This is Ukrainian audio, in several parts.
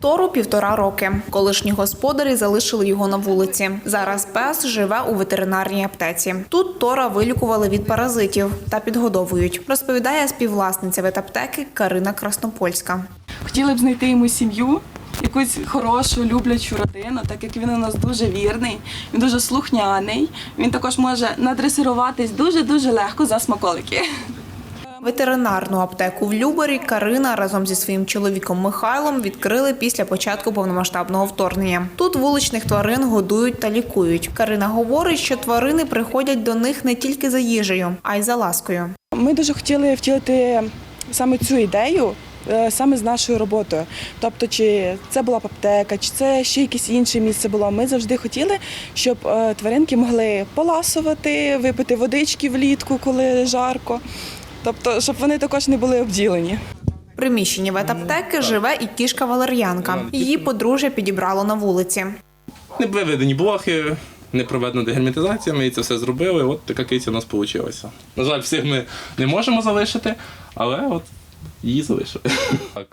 Тору півтора роки. Колишні господарі залишили його на вулиці. Зараз пес живе у ветеринарній аптеці. Тут Тора вилікували від паразитів та підгодовують. Розповідає співвласниця ветаптеки Карина Краснопольська. Хотіли б знайти йому сім'ю, якусь хорошу, люблячу родину, так як він у нас дуже вірний, він дуже слухняний. Він також може надресируватись дуже-дуже легко за смаколики. Ветеринарну аптеку в Любарі Карина разом зі своїм чоловіком Михайлом відкрили після початку повномасштабного вторгнення. Тут вуличних тварин годують та лікують. Карина говорить, що тварини приходять до них не тільки за їжею, а й за ласкою. Ми дуже хотіли втілити саме цю ідею. е, Саме з нашою роботою, тобто, чи це була б аптека, чи це ще якесь інше місце було. Ми завжди хотіли, щоб е, тваринки могли поласувати, випити водички влітку, коли жарко. Тобто, щоб вони також не були обділені. В приміщенні ветаптеки живе і кішка Валер'янка. Її подружжя підібрало на вулиці. Не виведені блохи, не проведена дегерметизація, ми це все зробили. От така киця у нас вийшла. На жаль, всіх ми не можемо залишити, але от її залишили.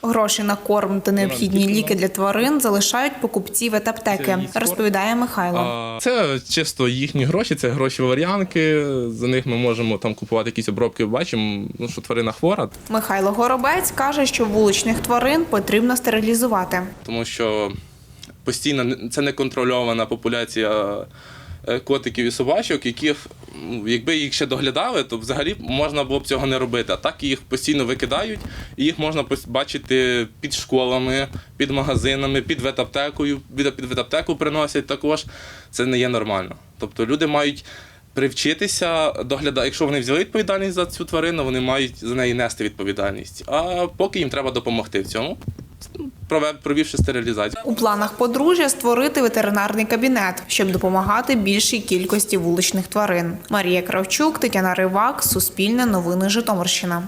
Гроші на корм та необхідні ліки для тварин залишають покупці ветаптеки, розповідає Михайло. Це чисто їхні гроші, це гроші варіанки. За них ми можемо там купувати якісь обробки. Бачимо, ну, що тварина хвора, Михайло Горобець каже, що вуличних тварин потрібно стерилізувати. тому що постійно не- це неконтрольована популяція е, котиків і собачок, яких, ну, якби їх ще доглядали, то взагалі можна було б цього не робити. А так їх постійно викидають, і їх можна бачити під школами, під магазинами, під ветаптекою, під ветаптеку приносять також. Це не є нормально. Тобто люди мають. Привчитися доглядати, якщо вони взяли відповідальність за цю тварину, вони мають за неї нести відповідальність. А поки їм треба допомогти в цьому, провівши стерилізацію. У планах подружжя створити ветеринарний кабінет, щоб допомагати більшій кількості вуличних тварин. Марія Кравчук, Тетяна Ривак, Суспільне новини Житомирщина.